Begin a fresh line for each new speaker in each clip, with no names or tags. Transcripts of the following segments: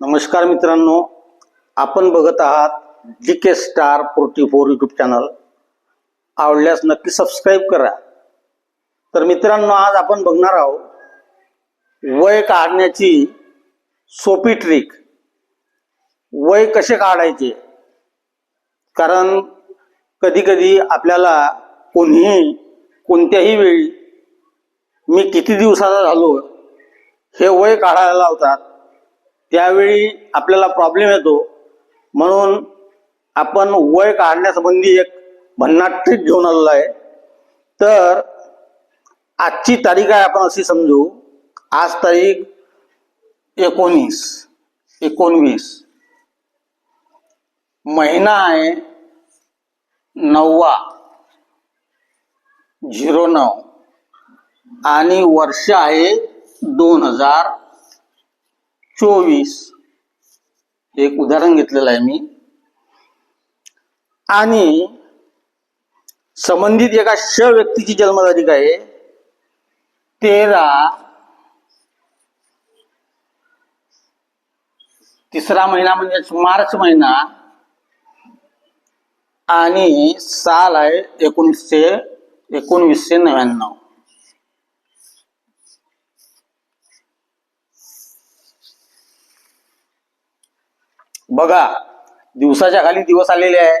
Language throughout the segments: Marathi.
नमस्कार मित्रांनो आपण बघत आहात G K star forty four YouTube channel आवडल्यास नक्की सबस्क्राईब करा. तर मित्रांनो आज आपण बघणार आहोत वय काढण्याची सोपी ट्रिक वय कसे काढायचे? कारण कधी कधी आपल्याला कोणीही कोणत्याही वेळी मी किती दिवसाचा झालो हे वय काढायला लावतात. त्यावेळी आपल्याला प्रॉब्लेम येतो. म्हणून आपण वय काढण्यासंबंधी एक भन्नाट ट्रिक घेऊन आलेलो आहे. तर आजची तारीख आहे आपण अशी समजू. आज तारीख एकोणीस एकोणवीस. महिना आहे नववा. झिरो नऊ. आणि वर्ष आहे दोन हजार चोवीस. एक उदाहरण घेतलेलं आहे मी. आणि संबंधित एका श व्यक्तीची जन्मतारीख आहे तेरा तिसरा महिना म्हणजे मार्च महिना आणि साल आहे एकोणीसशे एकोणवीसशे नव्याण्णव. बघा दिवसाच्या खाली दिवस आलेले आहे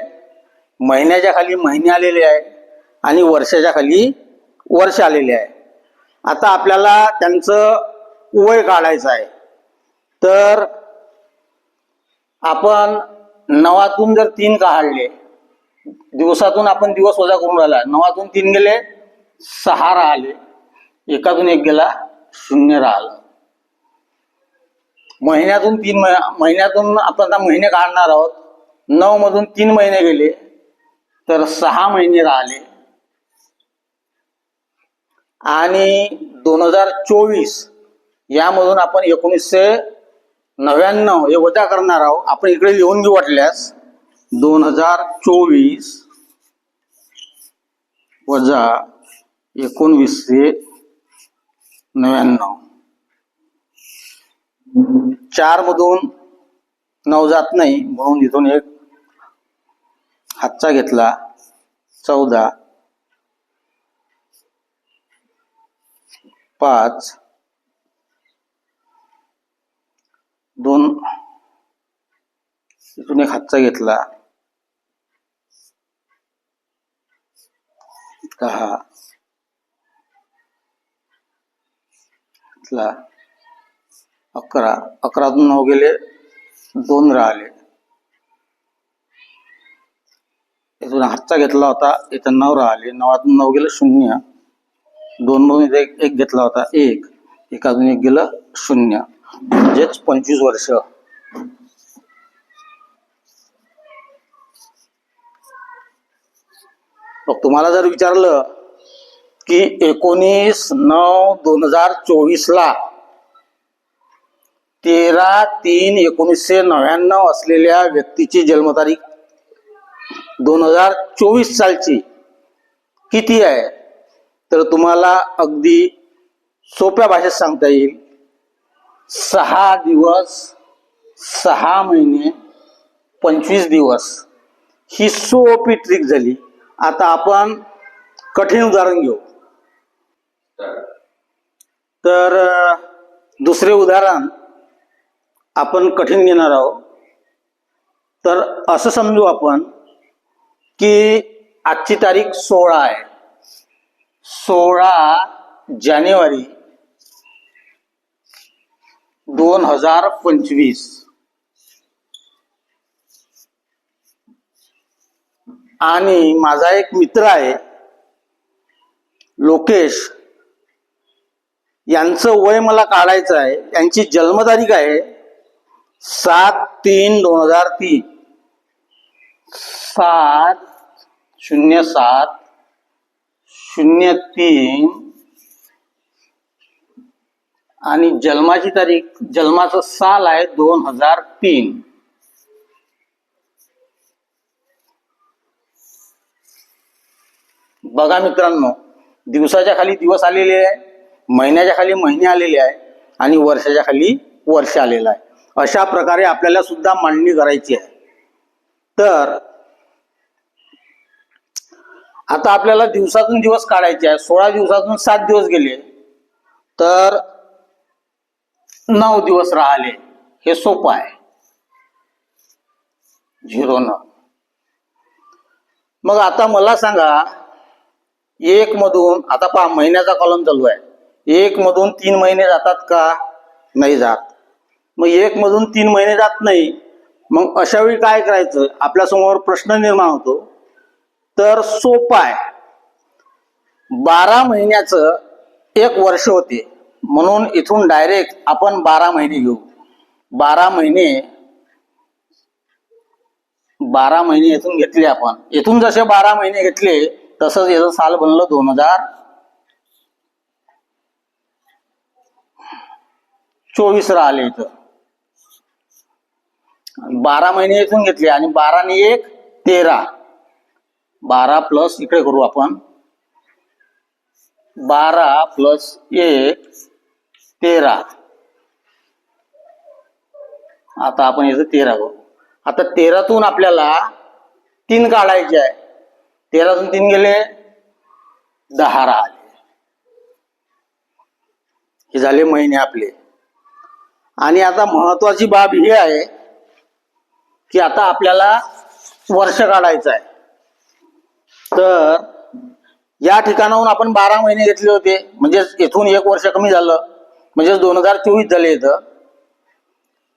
महिन्याच्या खाली महिने आलेले आहे आणि वर्षाच्या खाली वर्ष आलेले आहे. आता आपल्याला त्यांचं वय काढायचं आहे. तर आपण नवातून जर तीन काढले दिवसातून आपण दिवस वजा करून राहिला नवातून तीन गेले सहा राहिले एकातून एक गेला शून्य राहिला. महिन्यातून तीन मह- महिन्यातून आपण आता महिने काढणार आहोत. नऊ मधून तीन महिने गेले तर सहा महिने राहिले. आणि दोन हजार चोवीस यामधून आपण एकोणीसशे नव्याण्णव हे वजा करणार आहोत. आपण इकडे लिहून घेऊ वाटल्यास. दोन हजार चोवीस वजा एकोणवीसशे नव्याण्णव. चार मधून नऊ जात नाही म्हणून इथून एक हातचा घेतला. चौदा. पाच. दोन. इथून एक हातचा घेतला. दहा. घेतला. अकरा. अकरातून नऊ गेले दोन राहिले. इथून हातचा घेतला होता इथं नऊ राहिले. नवातून नऊ गेलं शून्य. दोन मधून इथे एक एक घेतला होता एक. एकातून एक गेलं शून्य. म्हणजेच पंचवीस वर्ष. मग तुम्हाला जर विचारलं की एकोणीस नऊ दोन हजार चोवीस ला तेरा तीन एकोणीसशे नव्याण्णव असलेल्या व्यक्तीची जन्मतारीख. दोन हजार चोवीस सालची किती आहे? तर तुम्हाला अगदी सोप्या भाषेत सांगता येईल. सहा दिवस सहा महिने पंचवीस दिवस. ही सोपी ट्रिक झाली. आता आपण कठीण उदाहरण घेऊ. तर दुसरे उदाहरण. आपण कठीण घेणार आहोत. तर असं समजू आपण की आजची तारीख सोळा आहे. सोळा जानेवारी दोन हजार पंचवीस. आणि माझा एक मित्र आहे लोकेश. यांचं वय मला काढायचं आहे. यांची जन्मतारीख आहे सात तीन दोन हजार तीन. सात शून्य सात शून्य तीन. आणि जन्माची तारीख जन्माचं साल आहे दोन हजार तीन. बघा मित्रांनो दिवसाच्या खाली दिवस आलेले आहे महिन्याच्या खाली महिने आलेले आहे आणि वर्षाच्या खाली वर्ष आलेलं आहे. अशा प्रकारे आपल्याला सुद्धा मांडणी करायची आहे. तर आता आपल्याला दिवसातून दिवस काढायचे आहे. सोळा दिवसातून सात दिवस गेले तर नऊ दिवस राहिले. हे सोपं आहे. झिरो न मग आता मला सांगा एक मधून आता पहा महिन्याचा कॉलम चालू आहे. एक मधून तीन महिने जातात का? नाही जात. मग एक मधून तीन महिने जात नाही. मग अशा वेळी काय करायचं? आपल्यासमोर प्रश्न निर्माण होतो. तर सोपाय आहे. बारा महिन्याचं एक वर्ष होते. म्हणून इथून डायरेक्ट आपण बारा महिने घेऊ. बारा महिने बारा महिने इथून घेतले आपण. इथून जसे बारा महिने घेतले तसंच याचं साल बनलं दोन हजार चोवीस राहिले इथं. बारा महिने इथून घेतले आणि बाराने एक तेरा. बारा प्लस इकडे करू आपण. बारा प्लस एक तेरा. आता आपण याचं तेरा करू. आता तेरातून आपल्याला तीन काढायचे आहे. तेरातून तीन गेले दहा राहिले. हे झाले महिने आपले. आणि आता महत्वाची बाब ही आहे की आता आपल्याला वर्ष काढायचं आहे. तर या ठिकाणाहून आपण बारा महिने घेतले होते. म्हणजे इथून एक वर्ष कमी झालं. म्हणजे दोन हजार चोवीस झाले इथं.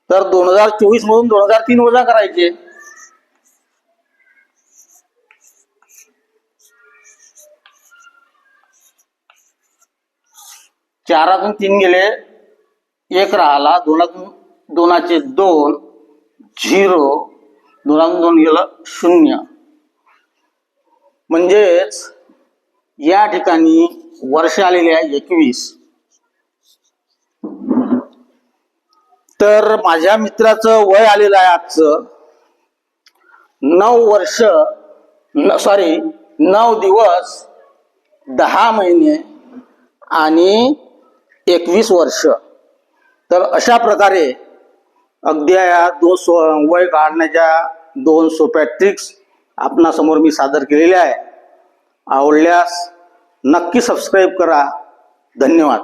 तर दोन हजार चोवीस मधून दोन हजार तीन वजा करायचे. चारातून तीन गेले. एक राहिला. दोनातून दोनाचे दोन. झिरो दोन दोन गेलं शून्य. म्हणजेच या ठिकाणी वर्ष आलेले आहे एकवीस. तर माझ्या मित्राचं वय आलेलं आहे आजचं. नऊ वर्ष सॉरी नऊ दिवस दहा महिने आणि एकवीस वर्ष. तर अशा प्रकारे अगदी या दोन सो वय काढण्याच्या दोन सोप्या ट्रिक्स आपणासमोर मी सादर केलेल्या आहे. आवडल्यास नक्की सबस्क्राईब करा. धन्यवाद.